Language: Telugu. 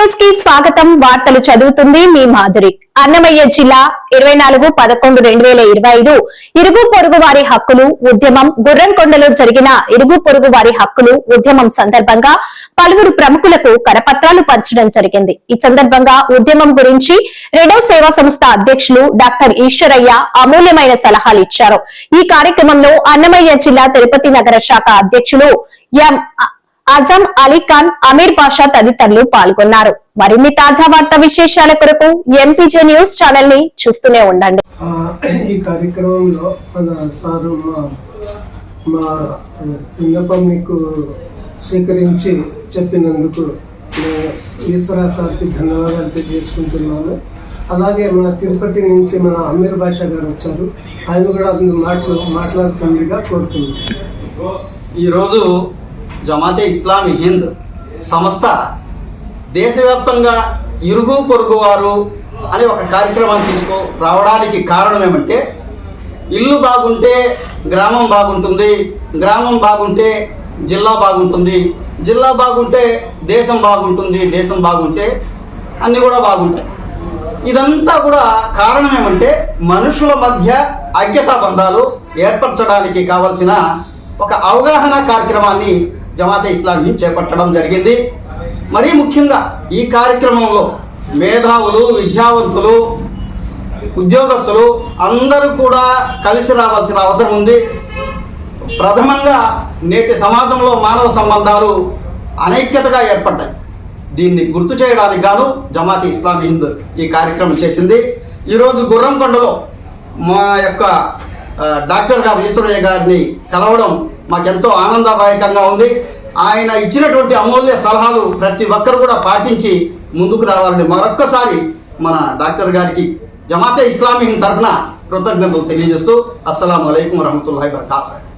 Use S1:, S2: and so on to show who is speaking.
S1: న్యూస్కి స్వాగతం. వార్తలు చదువుతుంది మీ మాధురి. అన్నమయ్య జిల్లా ఇరవై నాలుగు పదకొండు రెండు వేల ఇరవై ఐదు. ఇరుగు పొరుగు వారి హక్కులు ఉద్యమం గుర్రంకొండలో జరిగిన ఇరుగు పొరుగు వారి హక్కులు ఉద్యమం సందర్భంగా పలువురు ప్రముఖులకు కరపత్రాలు పంచడం జరిగింది. ఈ సందర్భంగా ఉద్యమం గురించి రెడో సేవా సంస్థ అధ్యక్షులు డాక్టర్ ఈశ్వరయ్య అమూల్యమైన సలహాలు ఇచ్చారు. ఈ కార్యక్రమంలో అన్నమయ్య జిల్లా తిరుపతి నగర శాఖ అధ్యక్షులు ఎం అజం అలీ ఖాన్ అమీర్ పాషా తదితరులు పాల్గొన్నారు. మరిన్ని తాజా వార్తా విశేషాల కొరకు ఎంపీజే న్యూస్ ఛానల్ని చూస్తూనే ఉండండి.
S2: ఈ కార్యక్రమంలో మన సారు మా విన్నపం మీకు స్వీకరించి చెప్పినందుకు నేను ఈశ్వర సార్కి ధన్యవాదాలు తెలియజేసుకుంటున్నాను. అలాగే మన తిరుపతి నుంచి మన అమీర్ బాషా గారు వచ్చారు. ఆయన కూడా మాటలు మాట్లాడుతుందిగా కోరుతున్నాను
S3: ఈరోజు జమాతే ఇస్లామీ హింద్ సంస్థ దేశవ్యాప్తంగా ఇరుగు పొరుగు వారు అనే ఒక కార్యక్రమాన్ని తీసుకో రావడానికి కారణం ఏమంటే ఇల్లు బాగుంటే గ్రామం బాగుంటుంది గ్రామం బాగుంటే జిల్లా బాగుంటుంది జిల్లా బాగుంటే దేశం బాగుంటుంది దేశం బాగుంటే అన్నీ కూడా బాగుంటాయి. ఇదంతా కూడా కారణం ఏమంటే మనుషుల మధ్య ఐక్యతా బంధాలు ఏర్పరచడానికి కావలసిన ఒక అవగాహన కార్యక్రమాన్ని జమాతే ఇస్లామీ చేపట్టడం జరిగింది. మరీ ముఖ్యంగా ఈ కార్యక్రమంలో మేధావులు విద్యావంతులు ఉద్యోగస్తులు అందరూ కూడా కలిసి రావాల్సిన అవసరం ఉంది. ప్రథమంగా నేటి సమాజంలో మానవ సంబంధాలు అనైక్యతగా ఏర్పడ్డాయి. దీన్ని గుర్తు చేయడానికి గాను జమాతి ఇస్లామీ హింద్ ఈ కార్యక్రమం చేసింది. ఈరోజు గుర్రంకొండలో మా యొక్క డాక్టర్ గారు ఈశ్వరయ్య గారిని కలవడం మాకెంతో ఆనందదాయకంగా ఉంది. ఆయన ఇచ్చినటువంటి అమూల్య సలహాలు ప్రతి ఒక్కరు కూడా పాటించి ముందుకు రావాలని మరొక్కసారి మన డాక్టర్ గారికి జమాతే ఇస్లామీ తరఫున కృతజ్ఞతలు తెలియజేస్తూ అస్సలం అయికం వరహమూల వరకాతు